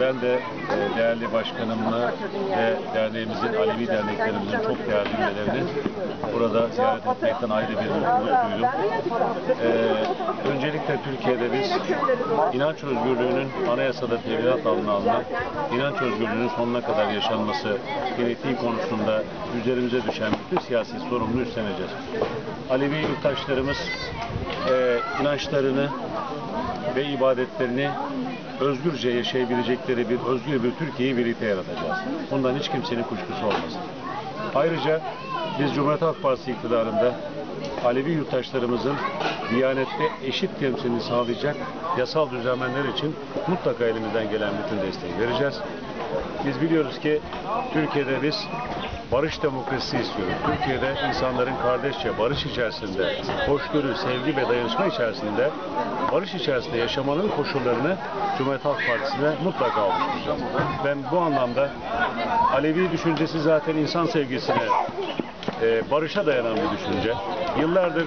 ben de e, değerli başkanımla ve derneğimizin, Alevi derneklerimizin çok değerli üyelerini burada ziyaret etmekten ayrı bir mutluluk duydum. E, öncelikle Türkiye'de biz inanç özgürlüğünün anayasada tebligat altına alınan inanç özgürlüğünün sonuna kadar yaşanması gerektiği konusunda üzerimize düşen bütün siyasi sorumluluğu üstleneceğiz. Alevi yurttaşlarımız e, inançlarını ve ibadetlerini özgürce yaşayabilecekleri bir özgür bir Türkiye'yi birlikte yaratacağız. Bundan hiç kimsenin kuşkusu olmasın. Ayrıca biz Cumhuriyet Halk Partisi iktidarında Alevi yurttaşlarımızın Diyanet'te eşit temsilini sağlayacak yasal düzenlemeler için mutlaka elimizden gelen bütün desteği vereceğiz. Biz biliyoruz ki Türkiye'de biz barış demokrasisi istiyoruz. Türkiye'de insanların kardeşçe barış içerisinde, hoşgörü, sevgi ve dayanışma içerisinde, barış içerisinde yaşamanın koşullarını Cumhuriyet Halk Partisi'ne mutlaka oluşturacağız. Ben bu anlamda Alevi düşüncesi zaten insan sevgisine, e, barışa dayanan bir düşünce. Yıllardır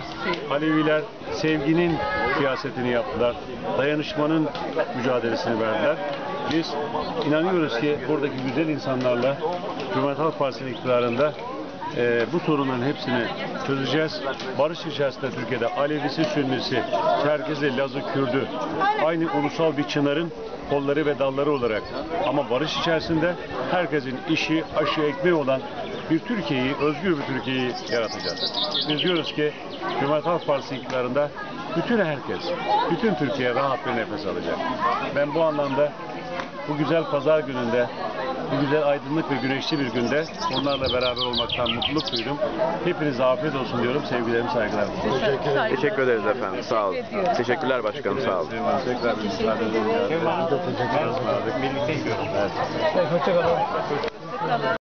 Aleviler sevginin siyasetini yaptılar, dayanışmanın mücadelesini verdiler. Biz inanıyoruz ki buradaki güzel insanlarla Cumhuriyet Halk Partisi'nin iktidarında e, bu sorunların hepsini çözeceğiz. Barış içerisinde Türkiye'de Alevisi, Sünnisi, Çerkezi, Lazı, Kürdü aynı ulusal bir çınarın kolları ve dalları olarak ama barış içerisinde herkesin işi, aşı, ekmeği olan bir Türkiye'yi, özgür bir Türkiye'yi yaratacağız. Biz diyoruz ki Cumhuriyet Halk Partisi iktidarında bütün herkes, bütün Türkiye rahat bir nefes alacak. Ben bu anlamda bu güzel pazar gününde, bu güzel aydınlık ve güneşli bir günde onlarla beraber olmaktan mutluluk duydum. Hepinize afiyet olsun diyorum. Sevgilerimi, saygılarımı. Teşekkür, Teşekkür ederiz efendim. Sağ olun. Teşekkürler başkanım. Sağ olun. Tekrar bir müsaade edin. Birlikte gidiyoruz. Evet. Hoşçakalın.